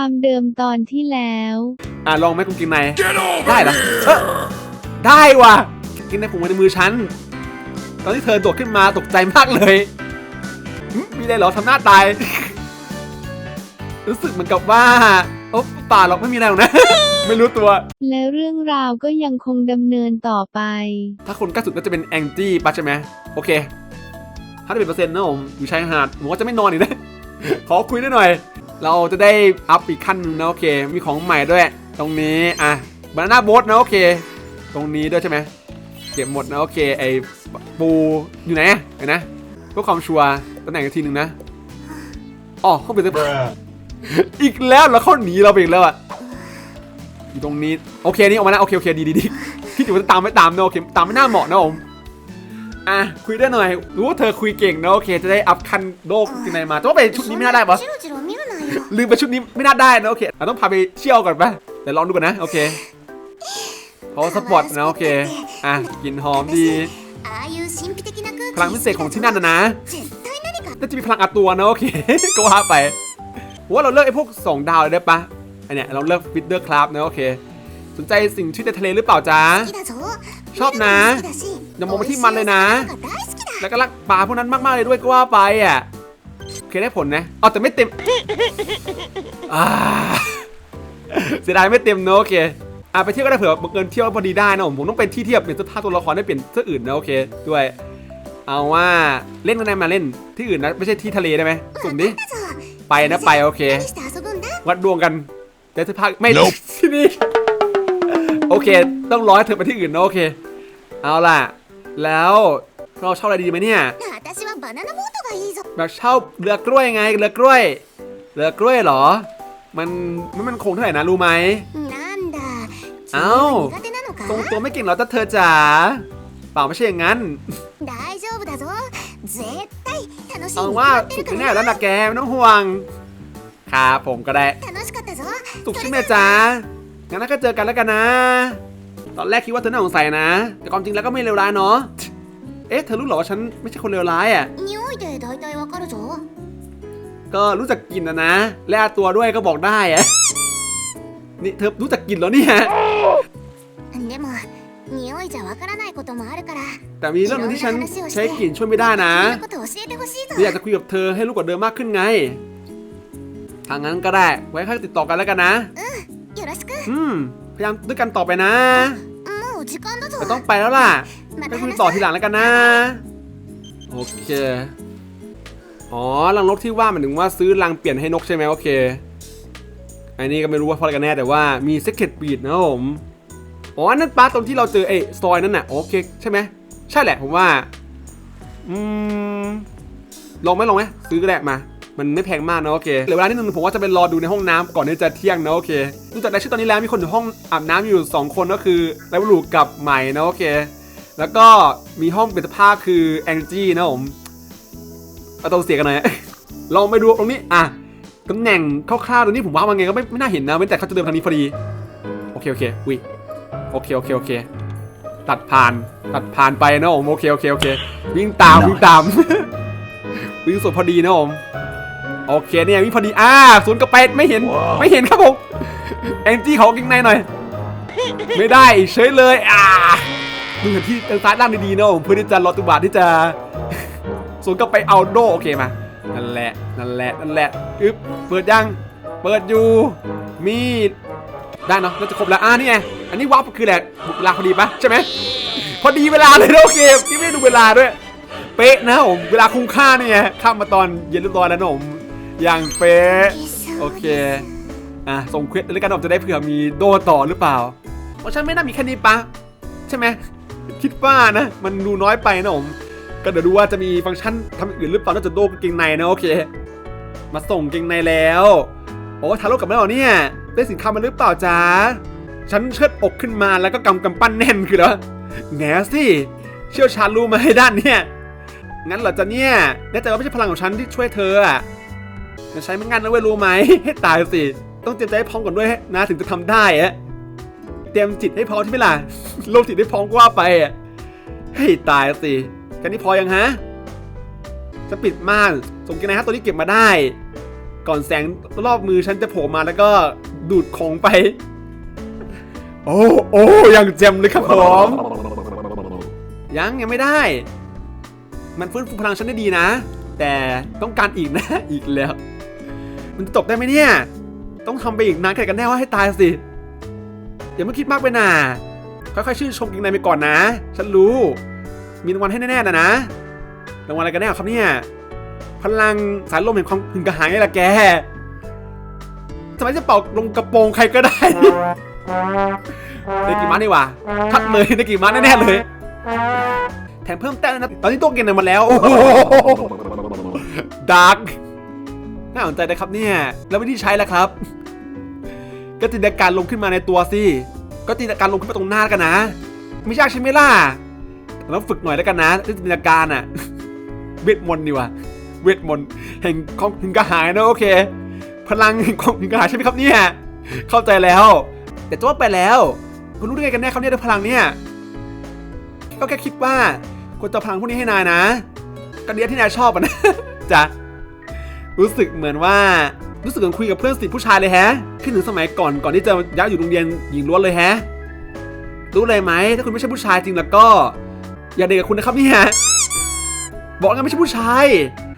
ความเดิมตอนที่แล้ว อะลองไหมคุณกินในได้เหรอเอ้อได้ว่ะกินในผมไว้ในมือฉัน ตอนที่เธอโดดขึ้นมาตกใจมากเลยหึมีอะไรเหรอทำหน้าตาย รู้สึกเหมือนกับว่าโอ้ป่าหรอกไม่มีอะไรหรอกนะ ไม่รู้ตัว และเรื่องราวก็ยังคงดำเนินต่อไป ถ้าคนใกล้สุดก็จะเป็นแองจี้ปะใช่ไหมโอเค ถ้าได้เป็นเปอร์เซ็นต์นะผมอยู่ชายหาดผมว่าจะไม่นอนอีกนะ ขอคุยด้วยหน่อย เราจะได้อัพอีกขั้นนึงนะโอเค มีของใหม่ด้วย ตรงนี้อะบานาน่าโบ๊ทนะโอเค ตรงนี้ด้วยใช่ไหมเก็บหมดนะโอเคไอ้ปูอยู่ไหนไหนนะเพื่อความชัวร์ตำแหน่งทีนึงนะอ๋อเข้าไปเลยอีกแล้วแล้วเขาหนีเราไปอีกแล้วอะอยู่ตรงนี้โอเคนี่ออกมาแล้วโอเคโอเคดีดีดีที่จิ๋วจะตามไม่ตามนะโอเคตามไม่น่าเหมาะนะผมอะคุยได้หน่อยรู้ว่าเธอคุยเก่งนะโอเค จะได้อัพคันโลกยังไงมาแต่ว่าไปชุดนี้ไม่น่าได้ปะ ลืมไปชุดนี้ไม่น่าได้นะโอเคเราต้องพาไปเชี่ยวก่อนปะเดี๋ยวลองดูก่อนนะโอเคเพราะสปอร์ตนะโอเคอะกลิ่นหอมดีพลังพิเศษของที่นั่นนะนะน่าจะมีพลังอัดตัวนะโอเคก็ว่าไปว่าเราเลิกไอ้พวก 2 ดาวได้ปะอันเนี้ยเราเลิกฟิตเดอร์คลับนะโอเคสนใจสิ่งที่ในทะเลหรือเปล่าจ๊ะชอบนะอย่ามองไปที่มันเลยนะ แล้วก็รักปลาพวกนั้นมากๆเลยด้วยก็ว่าไปอะ เคได้ผลนะเอาแต่ไม่เต็มเสียดายไม่เต็มเนาะโอเคอะไปเที่ยวก็ได้เผื่อบังเอิญเที่ยวพอดีได้นะผมผมต้องเป็นที่เทียบเปลี่ยนเสื้อผ้าตัวละครได้เปลี่ยนเสื้ออื่นนะโอเค ด้วย เอาว่าเล่นกันได้มาเล่นที่อื่นนะไม่ใช่ที่ทะเลได้ไหมสุ่มดิไปนะไปโอเค วัดดวงกันแต่เสื้อผ้าไม่ที่นี่โอเค ต้องร้อยเธอไปที่อื่นนะโอเค เอาล่ะ แล้วเราเช่าอะไรดีไหมเนี่ย 私はバナナボートがいいぞ แบบเช่าเรือกล้วยไงเรือกล้วย เรือกล้วยเหรอ มันมันมันคงเท่าไหร่นะรู้ไหม なんだ君青は苦手なのか ตรงตัวไม่เก่งเหรอแต่เธอจ๋าเปล่าไม่ใช่อย่างนั้น 大丈夫だぞ絶対楽し เอา んで ว่า 待って สุ る ก か แน่ ら แล้วนะแกไม่ต้องห่วงครับผมก็ได้ 楽しかったぞ สุกใช่ไหมจ๊ะงั้นก็เจอกันแล้วกันนะ ตอนแรกคิดว่าเธอน่าสงสัยนะ แต่ความจริงแล้วก็ไม่เลวร้ายเนาะ เอ๊ะ เธอรู้เหรอว่าฉันไม่ใช่คนเลวร้ายอ่ะ 匂いで大体わかるぞ ก็รู้จักกลิ่นนะนะ และตัวด้วยก็บอกได้อะนี่เธอรู้จักกลิ่นเหรอเนี่ย でも匂いじゃわからないこともあるから แต่มีเรื่องหนึงที่ฉันใช้กลิ่นช่วยไม่ได้นะ そんなこと教えてほしいぞ อยากจะคุยกับเธอให้รู้กว่าเดิมมากขึ้นไง ทางนั้นก็ได้ ไว้ค่อยติดต่อกันแล้วกันนะ よろしく อืม พยายามด้วยกันต่อไปนะ もう時間だぞ แต่ต้องไปแล้วล่ะไปคุยต่อทีหลังแล้วกันนะ โอเค อ๋อลังนกที่ว่ามันถึงว่าซื้อลังเปลี่ยนให้นกใช่ไหมโอเค อันนี้ก็ไม่รู้ว่าเพราะอะไรกันแน่แต่ว่ามีเซ็กเก็ตปีดนะผม อ๋อ นั่นป้าตรงที่เราเจอไอ้ซอยนั่นน่ะโอเคใช่ไหมใช่แหละผมว่า อืม ลองไหมลองไหมซื้อก็ได้มา มันไม่แพงมากนะโอเคเหลือเวลานิดนึงผมว่าจะไปรอดูในห้องน้ำก่อนที่จะเที่ยงนะโอเคดูจากรายชื่อตอนนี้แล้วมีคนอยู่ห้องอาบน้ำอยู่ 2 คนก็คือไลวลูกับใหม่นะโอเค แล้วก็มีห้องเปลี่ยนเสื้อผ้าคือแองจี้นะผมเอาตัวเสียกันหน่อยลองไปดูตรงนี้อะตำแหน่งคร่าวๆตรงนี้ผมว่ามันไงก็ไม่ไม่น่าเห็นนะเว้นแต่เขาจะเดินทางนี้พอดีโอเคโอเคอุ้ยโอเคโอเคโอเค ตัดผ่านตัดผ่านไปนะผมโอเคโอเคโอเค วิ่งตามวิ่งตามวิ่งสวนพอดีนะผม โอเคเนี่ยวิ่งพอดีอ่าศูนย์กับไปดไม่เห็นไม่เห็นครับผมแองจี้เขากิ้งในหน่อย ไม่ได้เฉยเลยอ่าดูแผนที่ทางซ้ายล่างดีๆนะผมเพื่อที่จะรอตุบาทที่จะสวนกลับไปเอาโดโอเคมานั่นแหละนั่นแหละนั่นแหละอึ๊บเปิดยังเปิดอยู่มีดได้เนาะน่าจะครบแล้วอ่านี่ไงอันนี้วับคือแหละบุกเวลาพอดีปะใช่ไหมพอดีเวลาเลยนะโอเคที่ไม่ได้ดูเวลาด้วย เป๊ะนะผมเวลาคุ้มค่านี่ไงข้ามมาตอนเย็นเรียบร้อยแล้วนะผม อย่างเป๊ะโอเคอะส่งเควสแล้วกันผมจะได้เผื่อมีโดต่อหรือเปล่า เพราะฉันไม่น่ามีแค่นี้ปะใช่ไหมคิดว่านะ มันดูน้อยไปนะผมก็เดี๋ยวดูว่าจะมีฟังก์ชันทำอย่างอื่นหรือเปล่านอกจากโดกางเกงในนะโอเค มาส่งกางเกงในแล้วโอ้ทาโร่กลับมาแล้วเหรอเนี่ยได้สินค้ามาหรือเปล่าจ๊ะฉันเชิดอกขึ้นมาแล้วก็กำกำปั้นแน่นคือแล้วแหนสิเชี่ยวชาญรู้มาให้ด้านเนี่ยงั้นเหรอจ๊ะเนี่ยแน่ใจว่าไม่ใช่พลังของฉันที่ช่วยเธออะ จะใช้ไม่งั้นนะเว้ยรู้ไหมให้ตายสิ ต้องเตรียมใจให้พร้อมก่อนด้วยนะถึงจะทำได้อะเตรียมจิตให้พร้อมที่ไม่ล่ะโลกจิตให้พร้อมกว่าไปอะให้ตายสิแค่นี้พอยังฮะจะปิดม่านส่งกินนะฮะตัวนี้เก็บมาได้ ก่อนแสงรอบมือฉันจะโผล่มาแล้วก็ดูดของไป โอ้โอ้ยังเจมเลยครับผมยังยังไม่ได้ มันฟื้นฟูพลังฉันได้ดีนะ แต่ต้องการอีกนะ อีกแล้ว มันจะจบได้ไหมเนี่ย ต้องทำไปอีกนานแค่ไหนกันแน่ว่าให้ตายสิอย่าไม่คิดมากไปน่ะค่อยๆชื่นชมกิงในไปก่อนนะ ฉันรู้ มีรางวัลให้แน่ๆนะนะรางวัลอะไรกันแน่ครับเนี่ยพลังสายลมแห่งความหึงกระหายไงล่ะแกทำไมจะเป่าลงกระโปรงใครก็ได้ได้กี่ม้านี่หว่าชัดเลยได้กี่ม้าแน่ๆเลย แถมเพิ่มแต้มนะ ตอนนี้ตัวเกมเนี่ยมาแล้วโอ้โหดาร์ก น่าสนใจนะครับเนี่ย แล้ววิธีใช้ล่ะครับ ก็จินตนาการลงขึ้นมาในตัวสิ ก็จินตนาการลงขึ้นมาตรงหน้ากันนะ ไม่ยากใช่ไหมล่ะแล้วฝึกหน่อยแล้วกันนะจินตนาการอะเวทมนต์ดีกว่าเวทมนต์แห่งของหึงกระหายนะโอเค พลังแห่งของหึงกระหายใช่ไหมครับเนี่ย เข้าใจแล้ว แต่จะว่าไปแล้ว คุณรู้ได้ไงกันแน่ครับเนี่ยด้วยพลังเนี่ย ก็แค่คิดว่าควรจะพลังพวกนี้ให้นายนะก็เดียที่นายชอบอะนะจ้ะ รู้สึกเหมือนว่ารู้สึกเหมือนคุยกับเพื่อนสิผู้ชายเลยแฮะคิดถึงสมัยก่อนก่อนที่จะย้ายอยู่โรงเรียนหญิงล้วนเลยแฮะรู้เลยไหมถ้าคุณไม่ใช่ผู้ชายจริงแล้วก็ อย่าเด็กกับคุณนะครับเนี่ยบอกงั้นไม่ใช่ผู้ชาย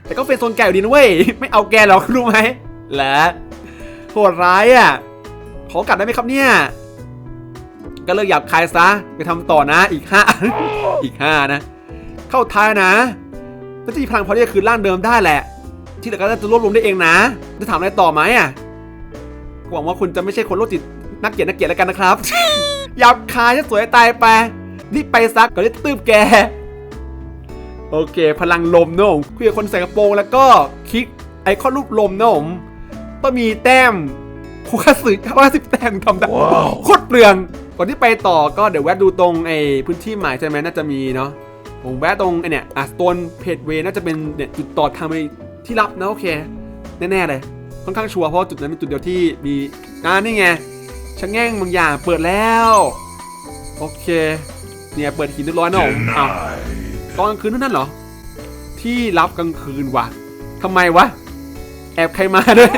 แต่ก็เฟรนโซนแกอยู่ดีนะเว้ยไม่เอาแกหรอกรู้ไหมและโหดร้ายอะขอกัดได้ไหมครับเนี่ยก็เลิกหยาบคายซะไปทำต่อนะอีกห้าอีกห้านะ เข้าท้ายนะน่าจะมีพลังพอที่จะคืนร่างเดิมได้แหละ ที่เหลือก็จะรวบรวมได้เองนะจะถามอะไรต่อไหมอะหวังว่าคุณจะไม่ใช่คนโรคจิตนักเกลียดนักเกลียดแล้วกันนะครับหยาบคายจะสวยตายไปรีบไปซักก่อนที่จะตืบแก โอเค พลังลมเนอะผมคุยกับคนใส่กระโปรงแล้วก็คลิกไอคอนรูปลมเนอะผมต้องมีแต้มคูคัสึว่าสิบแต้มทำได้โคตรเปลืองก่อนที่ไปต่อก็เดี๋ยวแวะดูตรงไอพื้นที่ใหม่ใช่ไหมน่าจะมีเนาะผมแวะตรงไอเนี่ยอะสโตนเพจเวน่าจะเป็นเนี่ยจุดต่อทางไป ที่ลับนะโอเค แน่ๆเลยค่อนข้างชัวร์เพราะว่าจุดนั้นเป็นจุดเดียวที่มีอ่านี่ไงช่างแง่งบางอย่างเปิดแล้ว โอเค เนี่ยเปิดหินเรียบร้อยนะผมอ้าวตอนกลางคืนเท่านั้นเหรอ ที่รับกลางคืนว่ะทำไมวะ แอบใครมาด้วย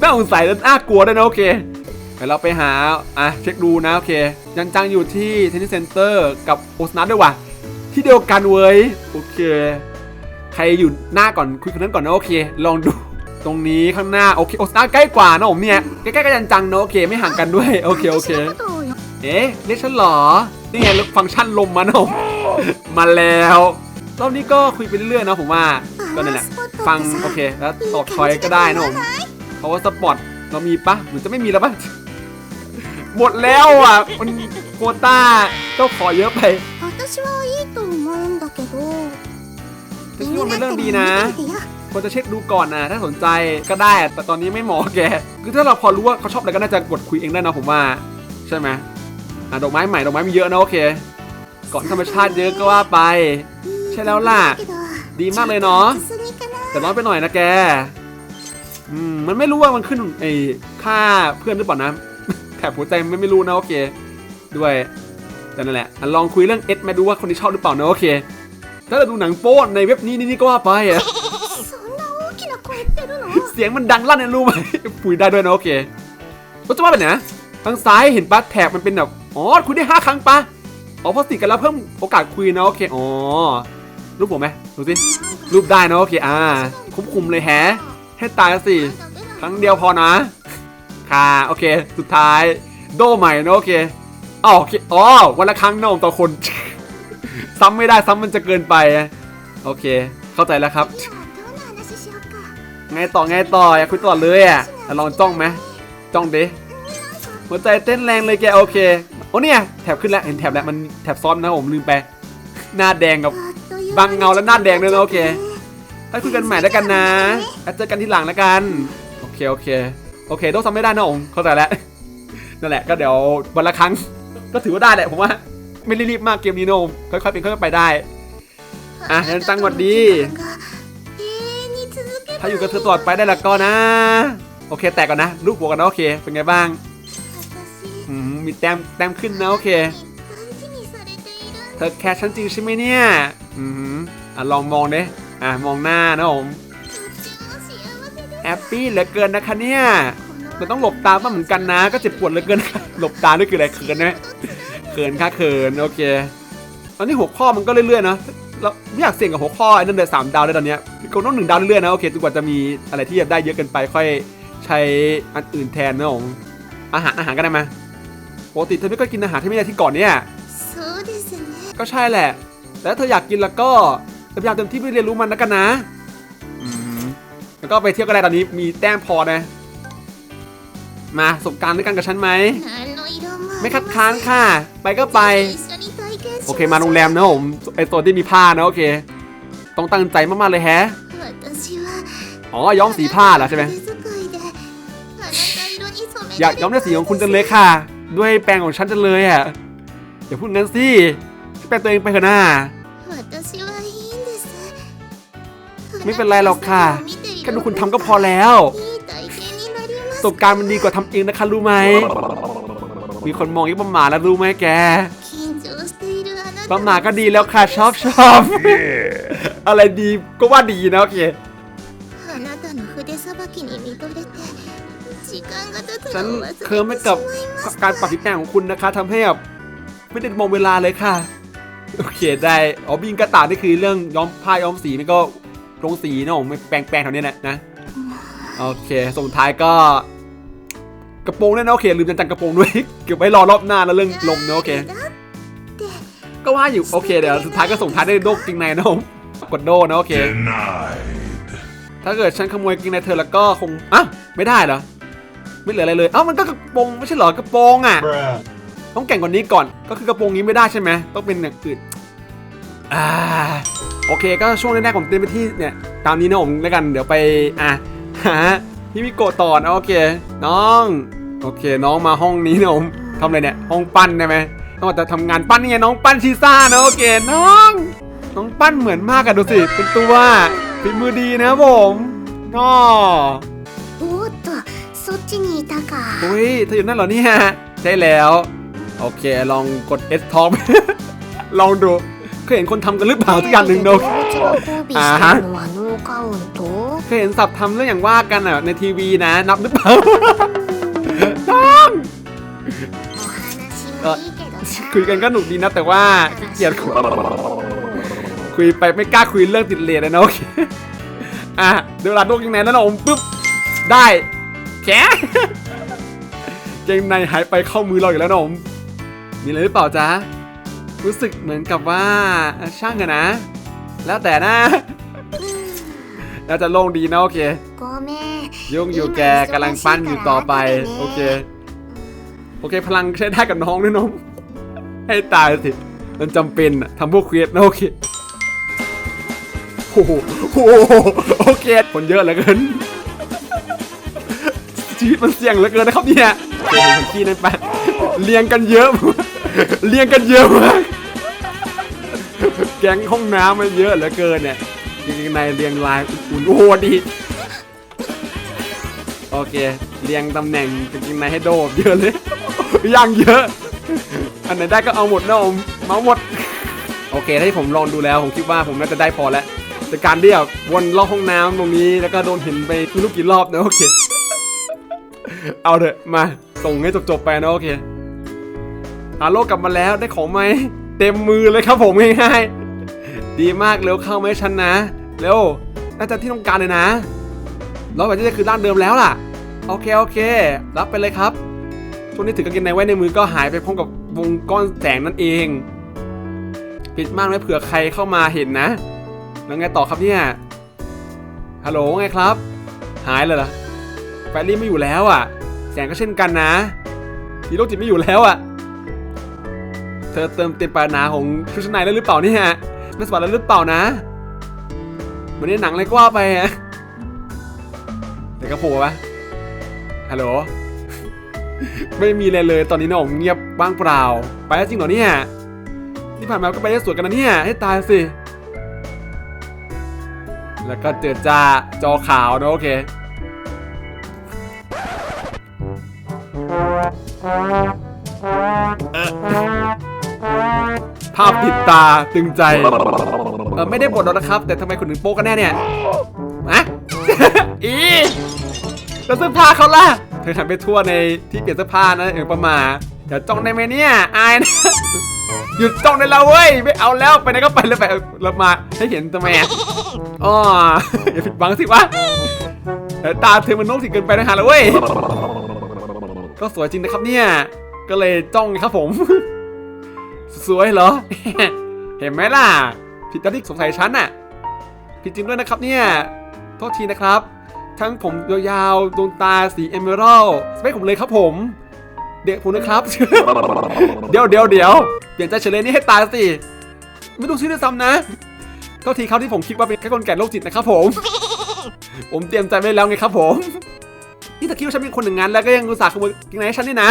น่าสงสัยและน่ากลัวด้วยนะโอเคเดี๋ยวเราไปหา อะ เช็คดูนะ โอเค ยังจังอยู่ที่เทนนิสเซ็นเตอร์กับโอสนาด้วยว่ะ ที่เดียวกันเว้ย โอเค ใครอยู่หน้าก่อนคุยคนนั้นก่อนนะโอเค ลองดูตรงนี้ข้างหน้าโอเคโอซ่าใกล้กว่านะผมเนี่ยใกล้ๆกันจังๆนะโอเคไม่ห่างกันด้วยโอเคโอเคเอ๊ะเรียกฉันหรอนี่ไงฟังก์ชันลมมานะผมมาแล้วรอบนี้ก็คุยไปเรื่อยนะผมว่าก็นั่นแหละฟังโอเคแล้วตอบชอยก็ได้นะผมเพราะว่าสปอตเรามีปะหรือจะไม่มีแล้วปะหมดแล้วอะมันโคต้าก็ขอเยอะไป แต่คิดว่าเป็นเรื่องดีนะควรจะเช็คดูก่อนนะถ้าสนใจก็ได้ แต่ตอนนี้ไม่หมอแกคือถ้าเราพอรู้ว่าเขาชอบอะไรก็น่าจะกดคุยเองได้นะผมว่า ใช่ไหมอะดอกไม้ใหม่ดอกไม้มีเยอะนะโอเคก่อนธรรมชาติเยอะก็ว่าไป ใช่แล้วล่ะ ดีมากเลยเนาะแต่ร้อนไปหน่อยนะแกอืมมันไม่รู้ว่ามันขึ้นไอ้ค่าเพื่อนหรือเปล่านะแถบหัวใจไม่ไม่รู้นะโอเค ด้วยแต่นั่นแหละลองคุยเรื่องเอสมาดูว่าคนที่ชอบหรือเปล่านะโอเค ถ้าเราดูหนังโป๊ในเว็บนี้นี่ก็ว่าไปอะเสียงมันดังลั่นในรู้ไหมปุ๋ยได้ด้วยนะโอเคก็จะว่าแบบไหนทางซ้ายเห็นปะแถบมันเป็นแบบอ๋อคุณได้ห้าครั้งปะอ๋อพอติดกันแล้วเพิ่มโอกาสคุยนะโอเคอ๋อรูปผมไหมดูสิรูปได้นะโอเคอ่าคุ้มคุมเลยแฮให้ตายสิครั้งเดียวพอนะ ค่ะโอเค สุดท้าย โดใหม่นะโอเคอ๋อโอเคอ๋อวันละครั้งนะผมต่อคน ซ้ำไม่ได้ซ้ำมันจะเกินไป โอเค เข้าใจแล้วครับ ไงต่อไงต่ออยากคุยต่อเลยอะลองจ้องไหมจ้องดิหัวใจเต้นแรงเลยแกโอเคโอ้เนี่ยแถบขึ้นแล้วเห็นแถบแล้วมันแถบซ้อมนะผมลืมไปหน้าแดงกับบังเงาและหน้าแดงด้วยนะโอเคไปคุยกันใหม่แล้วกันนะแล้วเจอกันที่หลังแล้วกันโอเคโอเคโอเคต้องซ้ำไม่ได้นะองเข้าใจแล้วนั่นแหละก็เดี๋ยววันละครั้งก็ถือว่าได้แหละผมว่า ไม่รีบมากเกมนี้โนมค่อยๆเป็นค่อยๆไปได้ อะงั้นตั้งหวัดดี ถ้าอยู่กับเธอตลอดไปได้ละก็นะ โอเค แตกก่อนนะลูกหัวกันนะโอเค เป็นไงบ้างอืมมีแต้มแต้มขึ้นนะโอเค เธอแคชฉันจริงใช่ไหมเนี่ย อืมอะลองมองเด้อะมองหน้านะผมแฮปปี้เหลือเกินนะคะเนี่ยมันต้องหลบตาบ้างเหมือนกันนะ ก็เจ็บปวดเหลือเกิน หลบตาด้วยคืออะไรเขินนะ ขินค่าเขินโอเคตอนนี้หัวข้อมันก็เรื่อยๆนะเราไม่อยากเสี่ยงกับหัวข้อไอ้นั่นเลยสามดาวเลยตอนเนี้ยพี่โต้องหนึ่งดาวเรื่อยๆนะโอเคจนกว่าจะมีอะไรที่ได้เยอะเกินไปค่อยใช้อันอื่นแทนนะของอาหารอาหารก็ได้ไหมปกติเธอไม่ก็กินอาหารที่ไม่ได้ที่ก่อนเนี่ยก็ใช่แหละ แล้วเธออยากกินแล้วก็พยายามเต็มที่ไปเรียนรู้มันแล้วกันนะแล้วก็ไปเที่ยวก็ได้ตอนนี้มีแต้มพอนะ มาประสบการณ์ด้วยกันกับฉันไหม ไม่คัดค้านค่ะ ไปก็ไป โอเคมาโรงแรมนะผมไอโซ่ที่มีผ้านะโอเค ต้องตั้งใจมากๆเลยแฮะอ๋อย้อมสีผ้าเหรอใช่ไหมอยากย้อมในสีของคุณจังเลยค่ะ ด้วยแปรงของฉันจังเลยอะอย่าพูดงั้นสิแปรงตัวเองไปเถอะน้าไม่เป็นไรหรอกค่ะแค่ดูคุณทำก็พอแล้วประสบการณ์มันดีกว่าทำเองนะคะรู้ไหม มีคนมองยี่บอมหมาแล้วรู้ไหมแกบอมหมาก็ดีแล้วค่ะชอบชอบอะไรดีก็ว่าดีนะโอเคฉันเคิร์มไปกับการปรับผิดแปลงของคุณนะคะทำให้แบบไม่ได้มองเวลาเลยค่ะ โอเคได้ อ๋อบินกระต่ายนี่คือเรื่องย้อมผ้าย้อมสีมันก็ลงสีเนาะแปลงแปลงเท่านี้นะนะ โอเคส่งท้ายก็ กระโปรงด้วยนะโอเคลืมจังจังกระโปรงด้วย เก็บไว้รอรอบหน้าแล้วเรื่องลงนะโอเค ก็ว่าอยู่โอเคเดี๋ยวสุดท้ายก็ส่งท้ายด้วยโดกจริงในนะผมกดโดนะโอเค Denied. ถ้าเกิดฉันขโมยกางเกงในเธอแล้วก็คงอะไม่ได้เหรอไม่เหลืออะไรเลยเอ้ามันก็กระโปรงไม่ใช่เหรอกระโปรงอะ Bruh. ต้องแก่งกว่านี้ก่อนก็คือกระโปรงนี้ไม่ได้ใช่ไหมต้องเป็นอย่างอื่นอ่าโอเคก็ช่วงแรกๆผมเต็มไปที่เนี่ยตามนี้นะผมแล้วกันเดี๋ยวไปอะหาพี่มิโกะต่อนะโอเค น้อง โอเค น้องมาห้องนี้นะผมทำอะไรเนี่ย ห้องปั้นใช่ไหมต้องจะทำงานปั้นนี่ไงน้องปั้นชีซ่านะโอเค น้อง น้องปั้นเหมือนมากอะดูสิ เป็นตัวฝีมือดีนะครับผมน้อ おーっとそっちにいたか อุ้ยเธออยู่นั่นเหรอเนี่ยใช่แล้ว โอเค ลองกด S Top ลองดูเคยเห็นคนทำกันหรือเปล่าทุกอย่างหนึ่ง 動 ดู 物が交尾してるのはノーカウント เคยเห็นสับทำเรื่องอย่างว่ากันอ่ะในทีวีนะ นับหรือเปล่า คุยกันก็หนุกดีนะแต่ว่าขี้เกียจคุยไปไม่กล้าคุยเรื่องติดเลนเลยนะโอเคอะเดี๋ยวลาดกยังไงนั่นอมปุ๊บได้แกเกงในหายไปเข้ามือเราอยู่แล้วนะอมมีอะไรหรือเปล่าจ๊ะรู้สึกเหมือนกับว่าช่างอะนะ แล้วแต่นะน่าจะโล่งดีนะโอเคยุ่งอยู่แกกำลังปั้นอยู่ต่อไป โอเค โอเค พลังใช้ได้กับน้องด้วยน้อง ให้ตายสิ มันจำเป็นอะทำพวกเควสนะโอเค โอ้โหโอ้โหโอเคคนเยอะเหลือเกิน ชีวิตมันเสี่ยงเหลือเกินนะครับเนี่ยโอ้โหผมขี้นั่นไปเรียงกันเยอะเรียงกันเยอะมากแก๊งห้องน้ำมันเยอะเหลือเกินเนี่ยจริงๆในเรียงลายอุ่นโอ้โหดีโอเค เรียงตำแหน่งจริงๆในให้โดบเยอะเลยยังเยอะ อันไหนได้ก็เอาหมดนะผมเมาหมด โอเคถ้าที่ผมลองดูแล้วผมคิดว่าผมน่าจะได้พอแล้วจากการที่แบบวนรอบห้องน้ำตรงนี้แล้วก็โดนเห็นไปไม่รู้กี่รอบนะโอเค เอาเถอะมาส่งให้จบๆไปนะโอเคฮาโลกลับมาแล้วได้ของไหมเต็มมือเลยครับผมง่ายๆดีมากเร็วเข้าไหมฉันนะเร็วน่าจะที่ต้องการเลยนะร้อยกว่าจะคือร่างเดิมแล้วล่ะ โอเคโอเค รับไปเลยครับช่วงนี้ถือกางเกงในไว้ในมือก็หายไปพร้อมกับ วงก้อนแสงนั่นเอง ปิดม่านไว้เผื่อใครเข้ามาเห็นนะ แล้วไงต่อครับเนี่ย ฮัลโหลไงครับ หายเลยเหรอแฟรี่ไม่อยู่แล้วอะ แสงก็เช่นกันนะฮีโร่จิตไม่อยู่แล้วอะ เธอเติมเต็มปานาของชุดชั้นในแล้วหรือเปล่านี่ยไม่สบายแล้วหรือเปล่านะเหมือนในหนังเลยก็ว่าไปฮะเดี๋ยวก็โผล่ปะฮัลโหล ไม่มีอะไรเลยตอนนี้น้องเงียบว่างเปล่า ไปแล้วจริงเหรอเนี่ยที่ผ่านมาก็ไปได้สวยกันนะเนี่ยให้ตายสิ แล้วก็เจอจ้าจอขาวนะโอเคภาพติดตาตึงใจเออไม่ได้บทหรอกนะครับ แต่ทำไมคุณถึงโป๊กันแน่เนี่ยอะอีแล้วเสื้อผ้าเขาล่ะ ธอหันไปทั่วในที่เปลี่ยนเสื้อผ้านะเออประมาเดี๋ยวจ้องได้ไหมเนี่ยอายนะหยุดจ้องได้แล้วเว้ยไม่เอาแล้วไปไหนก็ไปเลยไปเอาเรามาให้เห็นทำไมอ๋ออย่าผิดหวังสิวะตาเธอมันโน้มถึงเกินไปนะฮะแล้วเว้ยก็สวยจริงนะครับเนี่ย ก็เลยจ้องครับผม สวยเหรอ เห็นไหมล่ะ ผิดตาที่สงสัยฉันน่ะ ผิดจริงด้วยนะครับเนี่ย โทษทีนะครับ ทั้งผมยาวๆดวงตาสีเอเมอรัลสเปคผมเลยครับผม เด็กผมนะครับ เดี๋ยวเดี๋ยวเดี๋ยวเปลี่ยนใจเฉลยนี่ให้ตายสิไม่ดูชื่อด้วยซ้ำนะโทษทีครับที่ผมคิดว่าเป็นแค่คนแก่โรคจิตนะครับผม ผมเตรียมใจไว้แล้วไงครับผม นี่ถ้าคิดว่าฉันเป็นคนอย่างนั้นแล้วก็ยังอุตส่าห์ขโมยกินไหนฉันนี่นะ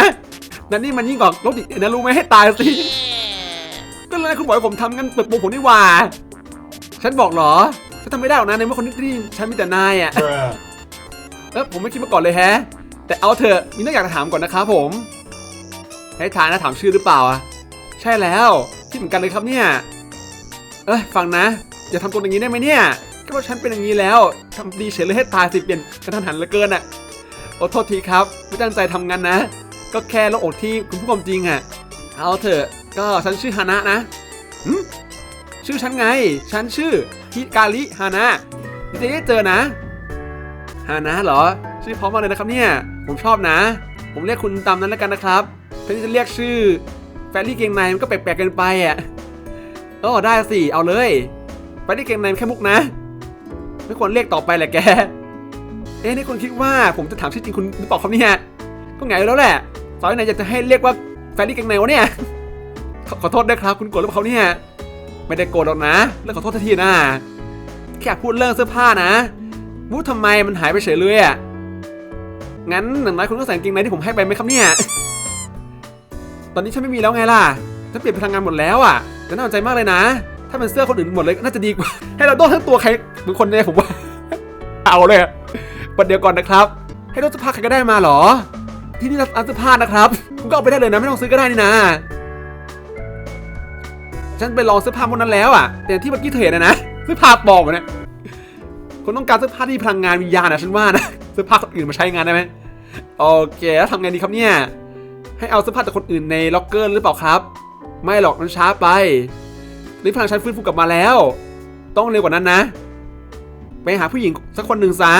นั่นนี่มันยิ่งกว่าโรคจิตนะรู้ไหมให้ตายสิก็เลยคุณบอกให้ผมทำงั้นเปิดโปงผมนี่หว่า ฉันบอกเหรอฉันทำไม่ได้หรอกนะในเมื่อคนที่ฉันมีแต่นายอะ เออผมไม่คิดมาก่อนเลยแฮะ แต่เอาเถอะมีเรื่องอยากจะถามก่อนนะครับผม ให้ทายนะถามชื่อหรือเปล่าอะใช่แล้วคิดเหมือนกันเลยครับเนี่ย เอ้ยฟังนะ อย่าทำตัวอย่างนี้ได้ไหมเนี่ยแค่ว่าฉันเป็นอย่างนี้แล้วทำดีเฉยเลยให้ตายสิเปลี่ยนกระทันหันเหลือเกินอะโอ้โทษทีครับไม่ตั้งใจทำงานนะ ก็แค่โลกอกที่คุณพูดความจริงอะเอาเถอะก็ฉันชื่อฮานะนะหึชื่อฉันไง ฉันชื่อฮิกาลิฮานะดีใจได้เจอนะ ฮานะเหรอ ชื่อเพร้อมมากเลยนะครับเนี่ย ผมชอบนะ ผมเรียกคุณตามนั้นแล้วกันนะครับแทนที่จะเรียกชื่อแฟรี่เกงในมันก็แปลกๆเกินไปอะเออได้สิ เอาเลยแฟรี่เกงในแค่มุกนะ ไม่ควรเรียกต่อไปแหละแก เอ๊ะนี่คุณคิดว่าผมจะถามชื่อจริงคุณหรือเปล่าครับเนี่ยก็ไงแล้วแหละสาวไหนอยากจะให้เรียกว่าแฟรี่เกงในวะเนี่ย ขอขอโทษด้วยครับ คุณโกรธหรือเปล่าเขาเนี่ย ไม่ได้โกรธหรอกนะแล้วขอโทษทันทีนะแค่พูดเรื่องเสื้อผ้านะ พูดทำไมมันหายไปเฉยเลยอะ งั้นหนึ่งน้อยคุณก็ใส่กางเกงในที่ผมให้ไปไหมครับเนี่ย ตอนนี้ฉันไม่มีแล้วไงล่ะ ฉันเปลี่ยนไปทำงานหมดแล้วอะแต่น่าสนใจมากเลยนะ ถ้าเป็นเสื้อคนอื่นหมดเลยน่าจะดีกว่า ให้เราโดนทั้งตัวใครบางคนเนี่ยผมว่า เอาเลยประเดี๋ยวก่อนนะครับ ให้รถเสื้อผ้าใครก็ได้มาเหรอ ที่นี่ร้านเสื้อผ้านะครับคุณก็เอาไปได้เลยนะไม่ต้องซื้อก็ได้นี่นะ ฉันไปลองเสื้อผ้าพวกนั้นแล้วอะ แต่ที่เมื่อกี้เธอเห็นนะนะเสื้อผ้าปลอมเนี่ย คุณต้องการเสื้อผ้าที่พลังงานวิญญาณนะฉันว่านะเสื้อผ้าคนอื่นมาใช้งานได้ไหมโอเคแล้วทำไงดีครับเนี่ยให้เอาเสื้อผ้าจากคนอื่นในล็อกเกอร์หรือเปล่าครับ ไม่หรอกมันช้าไปนี่พลังฉันฟื้นฟูกลับมาแล้ว ต้องเร็วกว่านั้นนะ ไปหาผู้หญิงสักคนหนึ่งซะ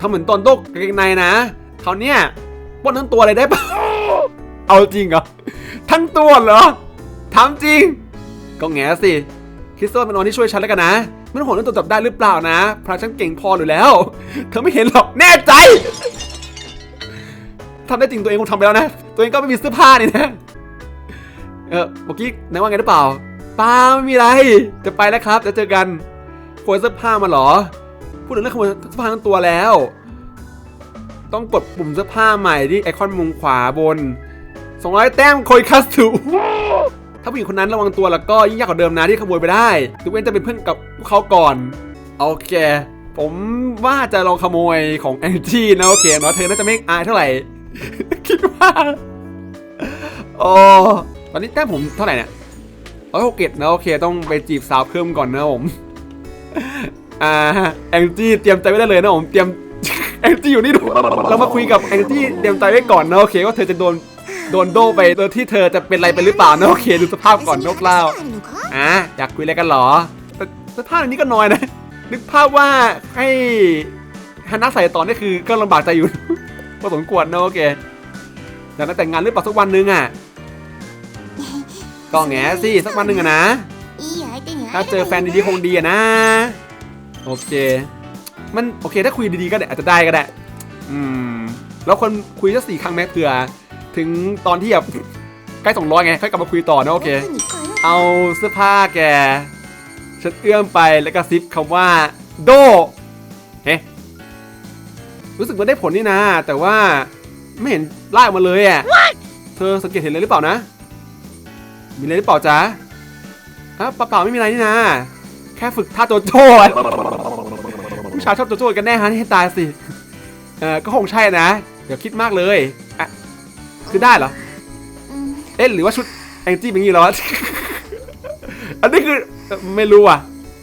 ทำเหมือนตอนโต๊กางเกงในนะคราวเนี้ยป้นทั้งตัวเลยได้ปะเอาจริงเหรอทั้งตัวเหรอถามจริง ก็แง่สิคริสโตเป็นนอนที่ช่วยฉันแล้วกันนะ ไม่ต้องห่วงเรื่องตัวจับได้หรือเปล่านะเพราะฉันเก่งพออยู่แล้ว เธอไม่เห็นหรอกแน่ใจทำได้จริงตัวเองคงทำไปแล้วนะ ตัวเองก็ไม่มีเสื้อผ้านี่นะ เออเมื่อกี้นายว่าไงหรือเปล่าเปล่าไม่มีอะไร จะไปแล้วครับ จะเจอกันขโมยเสื้อผ้ามาเหรอ พูดถึงเรื่องขโมยเสื้อผ้าทั้งตัวแล้ว ต้องกดปุ่มเสื้อผ้าใหม่ที่ไอคอนมุมขวาบน 200 แต้มโคยคัสถู ถ้าผู้หญิงคนนั้นระวังตัวแล้วก็ยิ่งยากกว่าเดิมนะที่ขโมยไปได้ยกเว้นจะเป็นเพื่อนกับพวกเขาก่อนโอเคผมว่าจะลองขโมยของแองจี้นะโอเคเนาะเธอน่าจะไม่อายเท่าไหร่ คิดว่าโอ้ตอนนี้แต้มผมเท่าไหร่เนี่ยร้อยหกเกตนะโอเค ต้องไปจีบสาวเพิ่มก่อนนะผมอ่าแองจี้เตรียมใจไว้ได้เลยนะผมเตรียมแองจี้อยู่นี่ดูเรามาคุยกับแองจี้เตรียมใจไว้ก่อนนะโอเคว่าเธอจะโดน โดนโดไปโดยที่เธอจะเป็นอะไรไปหรือเปล่านะโอเคดูสภาพก่อนนกเล่าอะอยากคุยอะไรกันหรอสภาพอย่นี้ก็น้อยนะ นึกภาพว่าให้ฮันน่าใส่ตอนนี่คือก็ลำบากใจอยู่พอสมควรนะโอเคอยากแต่งงานหรือเปล่าสักวันนึงอะก็แง่สิสักวันหนึ่งอะนะถ้าเจอแฟนดีๆคงดีอะนะ โอเค มันโอเคถ้าคุยดีๆก็ได้อาจจะได้ก็ได้ อืม แล้วคนคุยสักสี่ครั้งแม้เผื่อ ถึงตอนที่แบบใกล้สองร้อยไงค่อยกลับมาคุยต่อนะโอเค เอาเสื้อผ้าแกฉันเอื้อมไปแล้วก็ซิปคำว่า โดเฮ้รู้สึกว่าได้ผลนี่นะ แต่ว่าไม่เห็นไล่ออกมาเลยอะเธอสังเกตเห็นอะไรหรือเปล่านะ มีอะไรหรือเปล่าจ๊ะอะเปล่าๆไม่มีอะไรนี่นะแค่ฝึกท่าโจโจ้ผู้ชายชอบโจโจ้กันแน่ฮะให้ตายสิเออก็คงใช่นะอย่าคิดมากเลย คือได้เหรอ เอ๊ะหรือว่าชุดแองจี้เป็นงี้เหรอ อันนี้คือไม่รู้อะ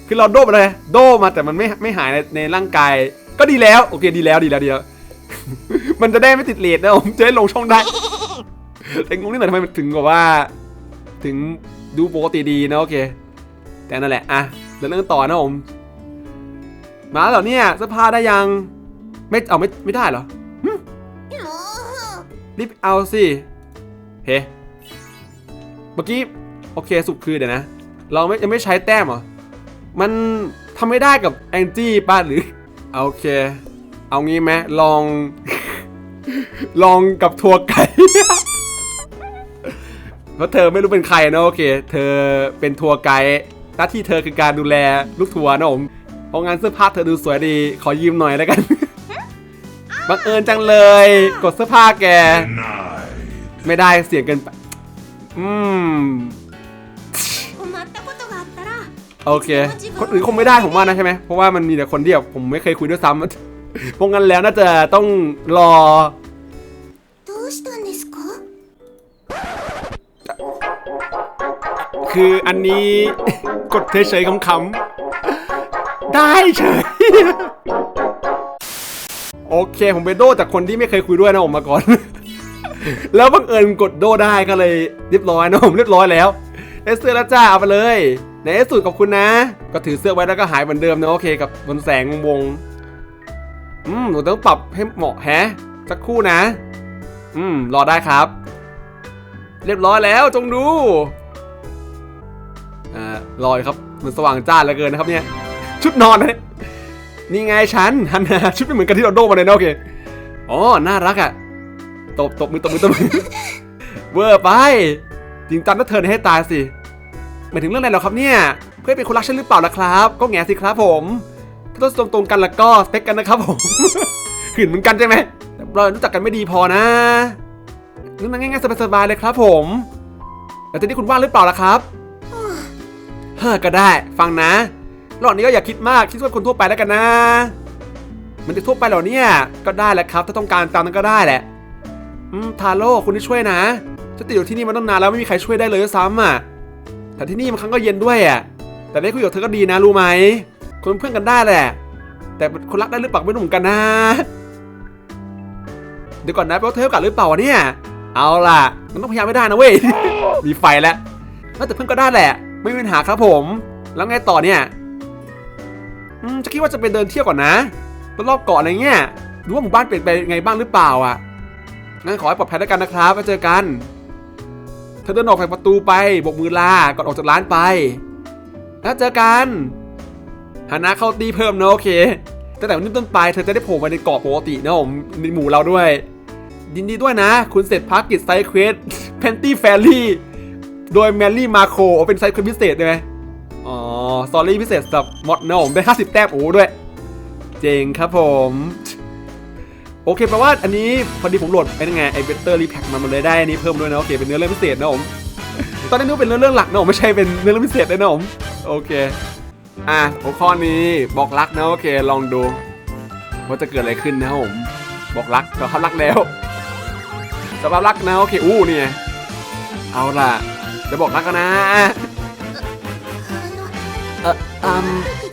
คือเราโดมอะไรโดมาแต่มันไม่ไม่หายในในร่างกาย ก็ดีแล้ว โอเคดีแล้วดีแล้วดีแล้ว มันจะได้ไม่ติดเลดนะผมจะได้ลงช่องได้ แต่งงนิดหน่อยทำไมถึงกับว่า ถึงดูปกติดีนะโอเค แต่นั่นแหละอะเดี๋ยวเรื่องต่อนะผม มาแล้วเนี่ยเสื้อผ้าได้ยัง ไม่เอาไม่ไม่ได้เหรอ รีบเอาสิ เฮ้ เมื่อกี้ โอเคสุดคือเดี๋ยวนะ เราไม่ยังไม่ใช้แต้มเหรอ มันทำไม่ได้กับแองจี้ป้าหรือ โอเค เอางี้ไหมลอง ลองกับทัวร์ไก่เพราะเธอไม่รู้เป็นใครนะโอเค เธอเป็นทัวร์ไกด์หน้าที่เธอคือการดูแลลูกทัวร์นะผมเพราะงั้นเสื้อผ้าเธอดูสวยดี ขอยืมหน่อยแล้วกัน บังเอิญจังเลย กดเสื้อผ้าแก ไม่ได้เสียงเกินไป อืม โอเค คนอื่นคงไม่ได้ผมว่านะใช่ไหมเพราะว่ามันมีแต่คนเดียวผมไม่เคยคุยด้วยซ้ำพวกนั้นแล้วน่าจะต้องรอคืออันนี้กดเฉยๆคำๆได้เฉย โอเค ผมเป็นโดจากคนที่ไม่เคยคุยด้วยนะผมมาก่อน แล้วบังเอิญกดโดได้ก็เลยเรียบร้อยนะผมเรียบร้อยแล้วได้เสื้อแล้วจ้าเอาไปเลยในที่สุดขอบคุณนะ ก็ถือเสื้อไว้แล้วก็หายเหมือนเดิมนะโอเค กับบนแสงวงอืมหนูต้องปรับให้เหมาะแฮะสักครู่นะ อืม รอได้ครับ เรียบร้อยแล้วจงดูอ่ารอยครับมันสว่างจ้าเหลือเกินนะครับเนี่ย ชุดนอนนะเนี่ย นี่ไงฉันฮันนาชุดไม่เหมือนกันที่เราโดมาเลยนะโอเคอ๋อน่ารักอะตบตบมือตบมือตบมือเวอร์ไปจริงจังนะเธอให้ตายสิหมายถึงเรื่องอะไรหรอครับเนี่ย เพื่อนเป็นคนรักฉันหรือเปล่าล่ะครับ ก็แง่สิครับผม ถ้าต้องตรงตรงกันแล้วก็สเปคกันนะครับผมหื่นเหมือนกันใช่ไหมเรารู้จักกันไม่ดีพอนะนี่มันง่ายๆสบายๆเลยครับ ผมแล้วทีนี้คุณว่างหรือเปล่าล่ะครับเฮ้อก็ได้ ฟังนะ รอบนี้ก็อย่าคิดมากคิดว่าคนทั่วไปแล้วกันนะ มันจะทั่วไปเหรอเนี่ยก็ได้แหละครับ ถ้าต้องการตามนั้นก็ได้แหละอืมทาโร่คุณที่ช่วยนะฉันติดอยู่ที่นี่มาตั้งนานแล้วไม่มีใครช่วยได้เลยซ้ำอะแต่ที่นี่มันครั้งก็เย็นด้วยอะแต่ได้คุยกับเธอก็ดีนะรู้ไหมคนเพื่อนกันได้แหละ แต่คนรักได้หรือเปล่าไม่รู้เหมือนกันนะเดี๋ยวก่อนนะแปลว่าเธอโอกาสหรือเปล่าเนี่ย เอาล่ะ มันต้องพยายามไม่ได้นะเว้ย มีไฟแล้วแล้วแต่เพื่อนก็ได้แหละ ไม่มีปัญหาครับผม แล้วไงต่อเนี่ย จะคิดว่าจะไปเดินเที่ยวก่อนนะรอบเกาะอะไรเงี้ยดูว่าหมู่บ้านเปลี่ยนไปไงบ้างหรือเปล่าอะงั้นขอให้ปลอดภัยแล้วกันนะครับแล้วเจอกันเธอเดินออกจากประตูไปบกมือลาก่อนออกจากร้านไปแล้วเจอกันฮานะเข้าตีเพิ่มนะโอเคตั้งแต่วันนี้ต้นไปเธอจะได้โผล่มาในเกาะปกตินะผมในหมู่เราด้วยยินดีด้วยนะ คุณเสร็จภารกิจไซเควสแพนตี้แฟรี่โดยแมรี่มาโคเป็นไซเควสพิเศษใช่ไหม อ๋อสอรี่พิเศษสำหรับมอดนะผมได้ 50 แต้มโอ้ด้วย เจ๋งครับผม โอเคแปลว่าอันนี้พอดีผมโหลดไอ้นั่นไงไอ้เบเตอร์รีแพ็กมันมันเลยได้อันนี้เพิ่มด้วยนะโอเคเป็นเนื้อเรื่องพิเศษนะผมตอนนี้นึกเป็นเรื่องเรื่องหลักนะผมไม่ใช่เป็นเนื้อเรื่องพิเศษเลยนะผมโอเคอะหัวข้อนี้บอกรักนะโอเคลองดูว่าจะเกิดอะไรขึ้นนะผมบอกรักสภารักแล้วสภาพรักนะโอเคอู้นี่ไงเอาล่ะจะบอกรักกันนะ Um,